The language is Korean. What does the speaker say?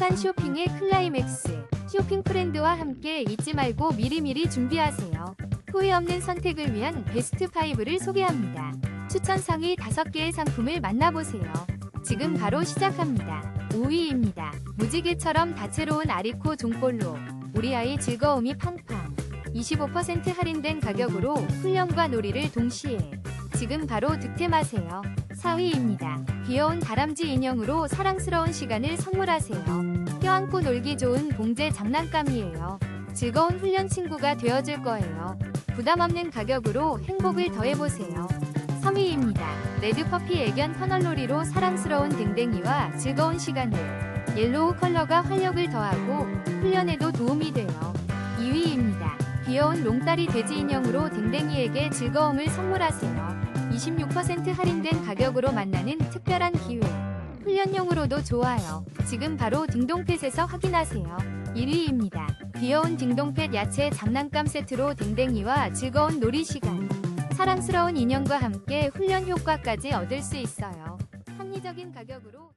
행복한 쇼핑의 클라이맥스. 쇼핑 프렌드와 함께 잊지 말고 미리미리 준비하세요. 후회 없는 선택을 위한 베스트 5를 소개합니다. 추천 상위 5개의 상품을 만나보세요. 지금 바로 시작합니다. 5위입니다. 무지개처럼 다채로운 아리코 종볼로 우리 아이 즐거움이 팡팡 25% 할인된 가격으로 훈련과 놀이를 동시에 지금 바로 득템하세요. 4위입니다. 귀여운 다람쥐 인형으로 사랑스러운 시간을 선물하세요. 껴안고 놀기 좋은 봉제 장난감이에요. 즐거운 훈련 친구가 되어줄 거예요. 부담 없는 가격으로 행복을 더해보세요. 3위입니다. 레드퍼피 애견 터널놀이로 사랑스러운 댕댕이와 즐거운 시간을 옐로우 컬러가 활력을 더하고 훈련에도 도움이 돼요. 2위입니다. 귀여운 롱다리 돼지 인형으로 댕댕이에게 즐거움을 선물하세요. 26% 할인된 가격으로 만나는 특별한 기회. 훈련용으로도 좋아요. 지금 바로 딩동펫에서 확인하세요. 1위입니다. 귀여운 딩동펫 야채 장난감 세트로 댕댕이와 즐거운 놀이 시간. 사랑스러운 인형과 함께 훈련 효과까지 얻을 수 있어요. 합리적인 가격으로